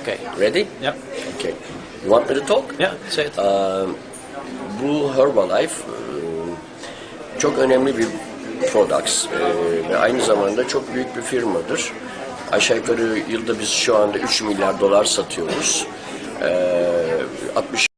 Okay. Ready? Yeah. Okay. You want me to talk? Yeah, say it. Um, ee, bu Herbalife e, çok önemli bir products e, ve aynı zamanda çok büyük bir firmadır. Aşağı yukarı yılda biz şu anda 3 milyar dolar satıyoruz. Ee, 60